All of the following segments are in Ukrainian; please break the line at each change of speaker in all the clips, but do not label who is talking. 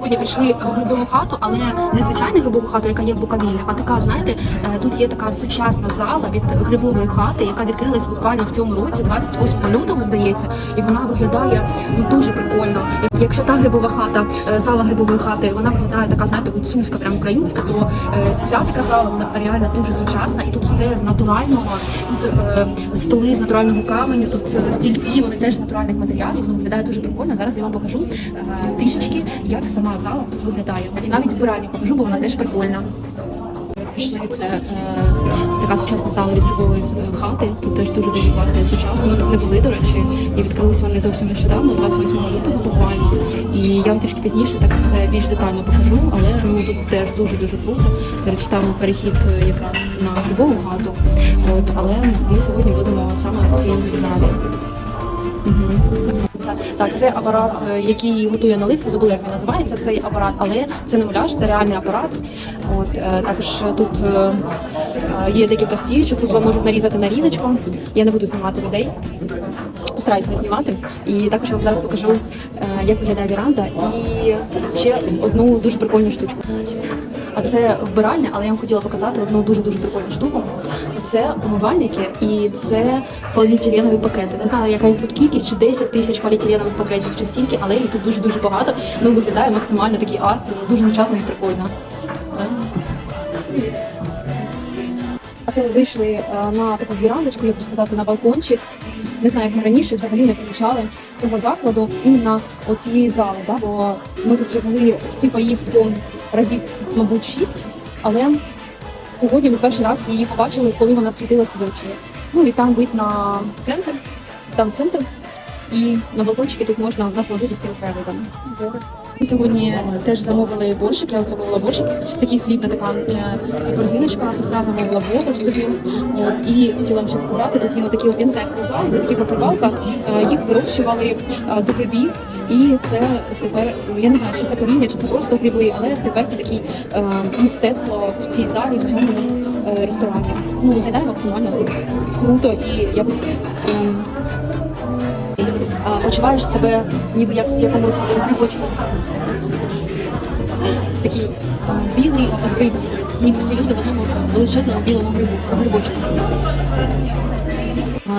сьогодні прийшли в грибову хату, але не звичайну грибову хату, яка є в Буковілі, а така, знаєте, е, тут є така сучасна зала від грибової хати, яка відкрилась буквально в цьому році, 28 лютого, здається, і вона виглядає ну, дуже прикольно. Якщо та грибова хата, е, зала грибової хати, вона виглядає така, знаєте, гуцульська, прям українська, то е, ця така зала вона реально дуже сучасна, і тут все з натурального, тут столи з натурального каменю, тут стільці, вони теж з натуральних матеріалів. Воно виглядає дуже прикольно. Зараз я вам покажу трішечки, як сама зала тут виглядає. Навіть вбиральню покажу, бо вона теж прикольна. Пішли це е, така сучасна зала від з- е, хати. Тут теж дуже дуже класно і сучасно. Ми тут не були, до речі, і відкрилися вони зовсім нещодавно, 28 лютого буквально. І я вам трішки пізніше так все більш детально покажу, але ну тут теж дуже дуже круто. До речі, там перехід е, якраз на грибову хату. От, але ми сьогодні будемо саме в цій залі. Так, це апарат, е, який готує наливку. Забула, як він називається цей апарат, але це не муляж, це реальний апарат. От е, також тут е, є декілька стільчик, тут можуть нарізати нарізочку. Я не буду знімати людей. Постараюсь не знімати. І також я вам зараз покажу, як виглядає віранда і ще одну дуже прикольну штучку. А це вбиральня, але я вам хотіла показати одну дуже дуже прикольну штуку. Це умивальники і це поліетиленові пакети. Не знаю, яка їх тут кількість, чи 10 тисяч поліетиленових пакетів, чи скільки, але їх тут дуже дуже багато. Ну виглядає максимально такий арт, дуже сучасно і прикольно. Це ми вийшли е, на таку вірандочку, як би сказати, на балкончик. Не знаю, як ми раніше взагалі не помічали цього закладу іменно оцієї зали. Да? Бо ми тут вже були цю поїздку разів, мабуть, шість, але сьогодні ми перший раз її побачили, коли вона світилася ввечері. Ну і там вид на центр, там центр, і на балкончики тут можна насолодитися цим краєвидом. Ми сьогодні теж замовили борщик, я от замовила борщик, такий хлібна така е, корзиночка, сестра замовила бобер собі. От, і хотіла вам ще показати, тут є такі от інсекти залі, такі покривалка, е, їх вирощували е, за грибів. І це тепер, я не знаю, чи це коріння, чи це просто гриби, але тепер це такий е, мистецтво в цій залі, в цьому е, ресторані. Ну, виглядає максимально круто і якось. ем, а, почуваєш себе ніби як в якомусь грибочку. Такий білий гриб, ніби всі люди в одному величезному білому грибу, грибочку.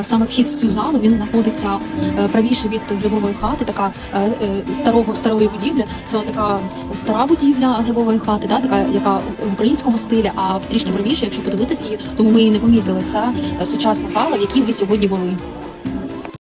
Саме вхід в цю залу він знаходиться е, правіше від грибової хати, така е, е, старого старої будівлі. Це така стара будівля грибової хати, да, така яка в українському стилі, а трішки правіше, якщо подивитись, і тому ми її не помітили. Це сучасна зала, в якій ви сьогодні були.